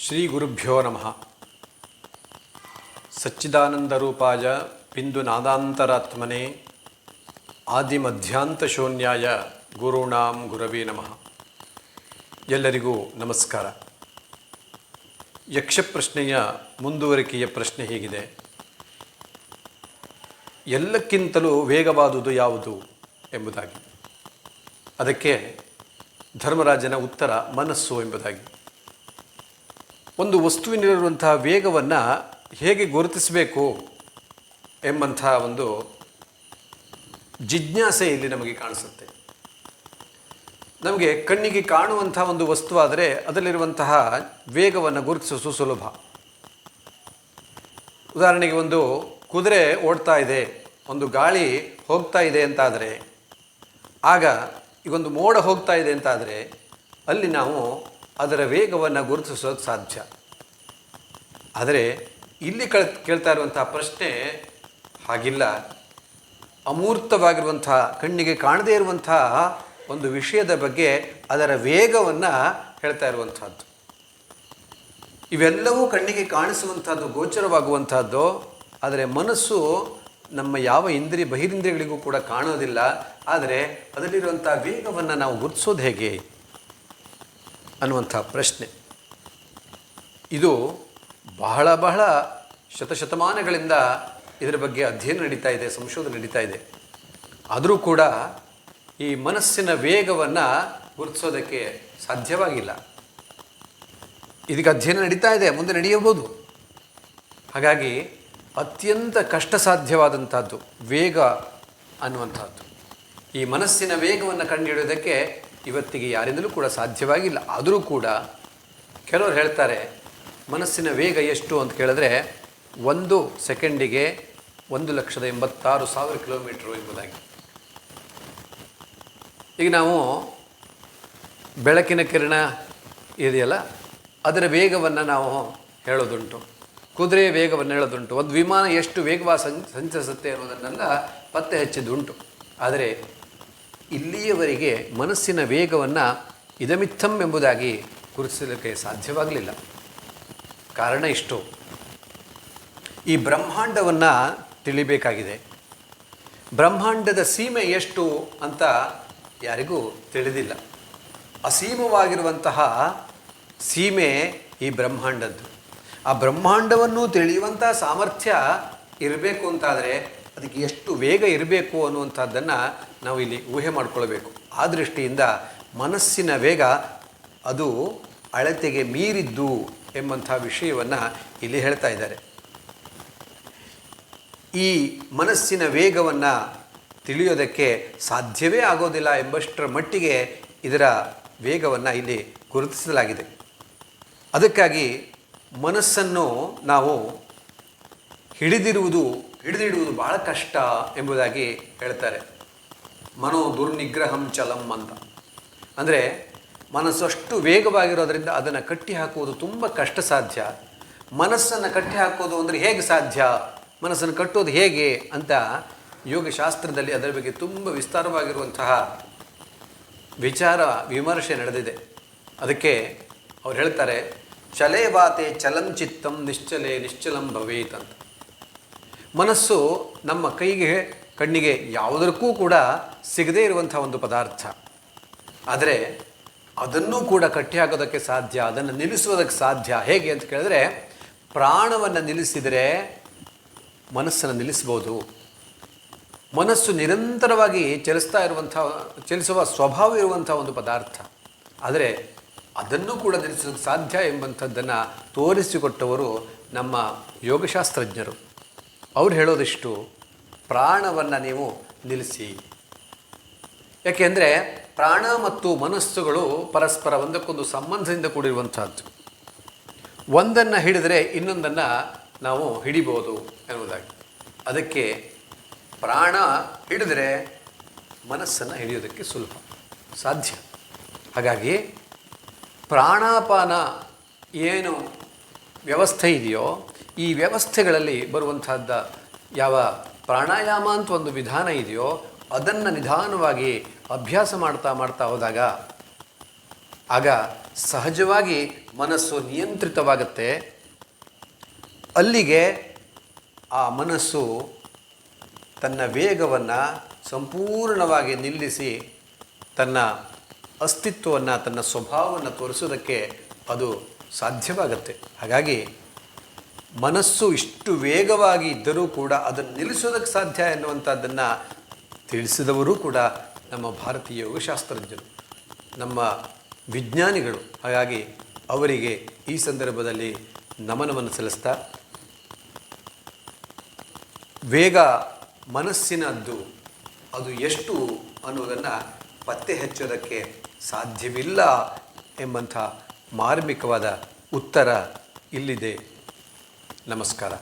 ಶ್ರೀ ಗುರುಭ್ಯೋ ನಮಃ ಸಚ್ಚಿದಾನಂದರೂಪಾಯ ಆದಿಮಧ್ಯಾಂತ ಶೂನ್ಯಾಯ ಗುರುಣಾಂ ಗುರವೇ ನಮಃ. ಎಲ್ಲರಿಗೂ ನಮಸ್ಕಾರ. ಯಕ್ಷಪ್ರಶ್ನೆಯ ಮುಂದುವರಿಕೆಯ ಪ್ರಶ್ನೆ ಹೀಗಿದೆ. ಎಲ್ಲಕ್ಕಿಂತಲೂ ವೇಗವಾದುದು ಯಾವುದು ಎಂಬುದಾಗಿ. ಅದಕ್ಕೆ ಧರ್ಮರಾಜನ ಉತ್ತರ ಮನಸ್ಸು ಎಂಬುದಾಗಿ. ಒಂದು ವಸ್ತುವಿನಲ್ಲಿರುವಂತಹ ವೇಗವನ್ನು ಹೇಗೆ ಗುರುತಿಸಬೇಕು ಎಂಬಂಥ ಒಂದು ಜಿಜ್ಞಾಸೆ ಇಲ್ಲಿ ನಮಗೆ ಕಾಣಿಸುತ್ತೆ. ನಮಗೆ ಕಣ್ಣಿಗೆ ಕಾಣುವಂತಹ ಒಂದು ವಸ್ತುವಾದರೆ ಅದರಲ್ಲಿರುವಂತಹ ವೇಗವನ್ನು ಗುರುತಿಸೋದು ಸುಲಭ. ಉದಾಹರಣೆಗೆ ಒಂದು ಕುದುರೆ ಓಡ್ತಾ ಇದೆ, ಒಂದು ಗಾಳಿ ಹೋಗ್ತಾ ಇದೆ ಅಂತಾದರೆ, ಆಗ ಈಗೊಂದು ಮೋಡ ಹೋಗ್ತಾ ಇದೆ ಅಂತಾದರೆ, ಅಲ್ಲಿ ನಾವು ಅದರ ವೇಗವನ್ನು ಗುರುತಿಸೋದು ಸಾಧ್ಯ. ಆದರೆ ಇಲ್ಲಿ ಕಳ್, ಕೇಳ್ತಾ ಇರುವಂತಹ ಪ್ರಶ್ನೆ ಹಾಗಿಲ್ಲ. ಅಮೂರ್ತವಾಗಿರುವಂಥ, ಕಣ್ಣಿಗೆ ಕಾಣದೇ ಇರುವಂಥ ಒಂದು ವಿಷಯದ ಬಗ್ಗೆ ಅದರ ವೇಗವನ್ನು ಹೇಳ್ತಾ ಇರುವಂಥದ್ದು. ಇವೆಲ್ಲವೂ ಕಣ್ಣಿಗೆ ಕಾಣಿಸುವಂಥದ್ದು, ಗೋಚರವಾಗುವಂಥದ್ದು, ಆದರೆ ಮನಸ್ಸು ನಮ್ಮ ಯಾವ ಇಂದ್ರಿ ಬಹಿರಿಂದ್ರಿಯಗಳಿಗೂ ಕೂಡ ಕಾಣೋದಿಲ್ಲ. ಆದರೆ ಅದರಲ್ಲಿರುವಂಥ ವೇಗವನ್ನು ನಾವು ಗುರುತಿಸೋದು ಹೇಗೆ? ಅನ್ನುವಂಥ ಪ್ರಶ್ನೆ. ಇದು ಬಹಳ ಬಹಳ ಶತಶತಮಾನಗಳಿಂದ ಇದರ ಬಗ್ಗೆ ಅಧ್ಯಯನ ನಡೀತಾ ಇದೆ, ಸಂಶೋಧನೆ ನಡೀತಾ ಇದೆ. ಆದರೂ ಕೂಡ ಈ ಮನಸ್ಸಿನ ವೇಗವನ್ನು ಗುರುತಿಸೋದಕ್ಕೆ ಸಾಧ್ಯವಾಗಿಲ್ಲ. ಇದಕ್ಕೆ ಅಧ್ಯಯನ ನಡೀತಾ ಇದೆ, ಮುಂದೆ ನಡೆಯಬಹುದು. ಹಾಗಾಗಿ ಅತ್ಯಂತ ಕಷ್ಟ ಸಾಧ್ಯವಾದಂಥದ್ದು ವೇಗ ಅನ್ನುವಂಥದ್ದು. ಈ ಮನಸ್ಸಿನ ವೇಗವನ್ನು ಕಂಡುಹಿಡಿಯೋದಕ್ಕೆ ಇವತ್ತಿಗೆ ಯಾರಿಂದಲೂ ಕೂಡ ಸಾಧ್ಯವಾಗಿಲ್ಲ. ಆದರೂ ಕೂಡ ಕೆಲವರು ಹೇಳ್ತಾರೆ, ಮನಸ್ಸಿನ ವೇಗ ಎಷ್ಟು? ಅಂತ ಕೇಳಿದ್ರೆ, ಒಂದು ಸೆಕೆಂಡಿಗೆ ಒಂದು ಲಕ್ಷದ ಎಂಬತ್ತಾರು ಸಾವಿರ ಕಿಲೋಮೀಟ್ರು ಎಂಬುದಾಗಿ. ಈಗ ನಾವು ಬೆಳಕಿನ ಕಿರಣ ಇದೆಯಲ್ಲ, ಅದರ ವೇಗವನ್ನು ನಾವು ಹೇಳೋದುಂಟು. ಕುದುರೆಯ ವೇಗವನ್ನು ಹೇಳೋದುಂಟು. ಒಂದು ವಿಮಾನ ಎಷ್ಟು ವೇಗವಾಗಿ ಸಂಚರಿಸುತ್ತೆ ಅನ್ನೋದನ್ನೆಲ್ಲ ಪತ್ತೆ ಹಚ್ಚಿದ್ದುಂಟು. ಆದರೆ ಇಲ್ಲಿಯವರೆಗೆ ಮನಸ್ಸಿನ ವೇಗವನ್ನು ಇದಮಿತ್ತಂ ಎಂಬುದಾಗಿ ಗುರುತಿಸಲಿಕ್ಕೆ ಸಾಧ್ಯವಾಗಲಿಲ್ಲ. ಕಾರಣ ಇಷ್ಟು. ಈ ಬ್ರಹ್ಮಾಂಡವನ್ನು ತಿಳಿಬೇಕಾಗಿದೆ. ಬ್ರಹ್ಮಾಂಡದ ಸೀಮೆ ಎಷ್ಟು ಅಂತ ಯಾರಿಗೂ ತಿಳಿದಿಲ್ಲ. ಅಸೀಮವಾಗಿರುವಂತಹ ಸೀಮೆ ಈ ಬ್ರಹ್ಮಾಂಡದ್ದು. ಆ ಬ್ರಹ್ಮಾಂಡವನ್ನು ತಿಳಿಯುವಂಥ ಸಾಮರ್ಥ್ಯ ಇರಬೇಕು ಅಂತಾದರೆ ಅದಕ್ಕೆ ಎಷ್ಟು ವೇಗ ಇರಬೇಕು ಅನ್ನುವಂಥದ್ದನ್ನು ನಾವು ಇಲ್ಲಿ ಊಹೆ ಮಾಡಿಕೊಳ್ಬೇಕು. ಆ ದೃಷ್ಟಿಯಿಂದ ಮನಸ್ಸಿನ ವೇಗ ಅದು ಅಳತೆಗೆ ಮೀರಿದ್ದು ಎಂಬಂಥ ವಿಷಯವನ್ನು ಇಲ್ಲಿ ಹೇಳ್ತಾ ಇದ್ದಾರೆ. ಈ ಮನಸ್ಸಿನ ವೇಗವನ್ನು ತಿಳಿಯೋದಕ್ಕೆ ಸಾಧ್ಯವೇ ಆಗೋದಿಲ್ಲ ಎಂಬಷ್ಟರ ಮಟ್ಟಿಗೆ ಇದರ ವೇಗವನ್ನು ಇಲ್ಲಿ ಗುರುತಿಸಲಾಗಿದೆ. ಅದಕ್ಕಾಗಿ ಮನಸ್ಸನ್ನು ನಾವು ಹಿಡಿದಿರುವುದು, ಹಿಡಿದಿಡುವುದು ಭಾಳ ಕಷ್ಟ ಎಂಬುದಾಗಿ ಹೇಳ್ತಾರೆ. ಮನೋ ದುರ್ನಿಗ್ರಹಂ ಚಲಂ ಅಂತ. ಅಂದರೆ ಮನಸ್ಸು ಅಷ್ಟು ವೇಗವಾಗಿರೋದ್ರಿಂದ ಅದನ್ನು ಕಟ್ಟಿ ಹಾಕುವುದು ತುಂಬ ಕಷ್ಟ ಸಾಧ್ಯ. ಮನಸ್ಸನ್ನು ಕಟ್ಟಿ ಹಾಕೋದು ಅಂದರೆ ಹೇಗೆ ಸಾಧ್ಯ? ಮನಸ್ಸನ್ನು ಕಟ್ಟೋದು ಹೇಗೆ ಅಂತ ಯೋಗಶಾಸ್ತ್ರದಲ್ಲಿ ಅದರ ಬಗ್ಗೆ ತುಂಬ ವಿಸ್ತಾರವಾಗಿರುವಂತಹ ವಿಚಾರ, ವಿಮರ್ಶೆ ನಡೆದಿದೆ. ಅದಕ್ಕೆ ಅವ್ರು ಹೇಳ್ತಾರೆ, ಚಲೇ ಬಾತೆ ಚಲಂ ಚಿತ್ತಂ ನಿಶ್ಚಲೆ ನಿಶ್ಚಲಂ ಭವೇತ್ ಅಂತ. ಮನಸ್ಸು ನಮ್ಮ ಕೈಗೆ ಕಣ್ಣಿಗೆ ಯಾವುದಕ್ಕೂ ಕೂಡ ಸಿಗದೇ ಇರುವಂಥ ಒಂದು ಪದಾರ್ಥ. ಆದರೆ ಅದನ್ನು ಕೂಡ ಕಟ್ಟಿ ಹಾಕೋದಕ್ಕೆ ಸಾಧ್ಯ, ಅದನ್ನು ನಿಲ್ಲಿಸುವುದಕ್ಕೆ ಸಾಧ್ಯ. ಹೇಗೆ ಅಂತ ಕೇಳಿದ್ರೆ, ಪ್ರಾಣವನ್ನು ನಿಲ್ಲಿಸಿದರೆ ಮನಸ್ಸನ್ನು ನಿಲ್ಲಿಸ್ಬೋದು. ಮನಸ್ಸು ನಿರಂತರವಾಗಿ ಚಲಿಸ್ತಾ ಇರುವಂಥ, ಚಲಿಸುವ ಸ್ವಭಾವ ಇರುವಂಥ ಒಂದು ಪದಾರ್ಥ. ಆದರೆ ಅದನ್ನು ಕೂಡ ನಿಲ್ಲಿಸೋದಕ್ಕೆ ಸಾಧ್ಯ ಎಂಬಂಥದ್ದನ್ನು ತೋರಿಸಿಕೊಟ್ಟವರು ನಮ್ಮ ಯೋಗಶಾಸ್ತ್ರಜ್ಞರು. ಅವ್ರು ಹೇಳೋದಿಷ್ಟು ಪ್ರಾಣವನ್ನು ನೀವು ನಿಲ್ಲಿಸಿ. ಯಾಕೆಂದರೆ ಪ್ರಾಣ ಮತ್ತು ಮನಸ್ಸುಗಳು ಪರಸ್ಪರ ಒಂದಕ್ಕೊಂದು ಸಂಬಂಧದಿಂದ ಕೂಡಿರುವಂಥದ್ದು ಒಂದನ್ನು ಹಿಡಿದರೆ ಇನ್ನೊಂದನ್ನು ನಾವು ಹಿಡಿಬೋದು ಎನ್ನುವುದಾಗಿ. ಅದಕ್ಕೆ ಪ್ರಾಣ ಹಿಡಿದರೆ ಮನಸ್ಸನ್ನು ಹಿಡಿಯೋದಕ್ಕೆ ಸುಲಭ, ಸಾಧ್ಯ. ಹಾಗಾಗಿ ಪ್ರಾಣಾಪಾನ ಏನು ವ್ಯವಸ್ಥೆ ಇದೆಯೋ ಈ ವ್ಯವಸ್ಥೆಗಳಲ್ಲಿ ಬರುವಂತಹದ್ದ ಯಾವ ಪ್ರಾಣಾಯಾಮ ಅಂತ ಒಂದು ವಿಧಾನ ಇದೆಯೋ, ಅದನ್ನು ನಿಧಾನವಾಗಿ ಅಭ್ಯಾಸ ಮಾಡ್ತಾ ಮಾಡ್ತಾ ಹೋದಾಗ, ಆಗ ಸಹಜವಾಗಿ ಮನಸ್ಸು ನಿಯಂತ್ರಿತವಾಗುತ್ತೆ. ಅಲ್ಲಿಗೆ ಆ ಮನಸ್ಸು ತನ್ನ ವೇಗವನ್ನು ಸಂಪೂರ್ಣವಾಗಿ ನಿಲ್ಲಿಸಿ, ತನ್ನ ಅಸ್ತಿತ್ವವನ್ನು, ತನ್ನ ಸ್ವಭಾವವನ್ನು ತೋರಿಸೋದಕ್ಕೆ ಅದು ಸಾಧ್ಯವಾಗುತ್ತೆ. ಹಾಗಾಗಿ ಮನಸ್ಸು ಇಷ್ಟು ವೇಗವಾಗಿ ಇದ್ದರೂ ಕೂಡ ಅದನ್ನು ನಿಲ್ಲಿಸೋದಕ್ಕೆ ಸಾಧ್ಯ ಎನ್ನುವಂಥದ್ದನ್ನು ತಿಳಿಸಿದವರು ಕೂಡ ನಮ್ಮ ಭಾರತೀಯ ಯೋಗಶಾಸ್ತ್ರಜ್ಞರು. ನಮ್ಮ ವಿಜ್ಞಾನಿಗಳು. ಹಾಗಾಗಿ ಅವರಿಗೆ ಈ ಸಂದರ್ಭದಲ್ಲಿ ನಮನವನ್ನು ಸಲ್ಲಿಸ್ತಾ, ವೇಗ ಮನಸ್ಸಿನದ್ದು ಅದು ಎಷ್ಟು ಅನ್ನೋದನ್ನು ಪತ್ತೆ ಹಚ್ಚೋದಕ್ಕೆ ಸಾಧ್ಯವಿಲ್ಲ ಎಂಬಂಥ ಮಾರ್ಮಿಕವಾದ ಉತ್ತರ ಇಲ್ಲಿದೆ. ನಮಸ್ಕಾರ.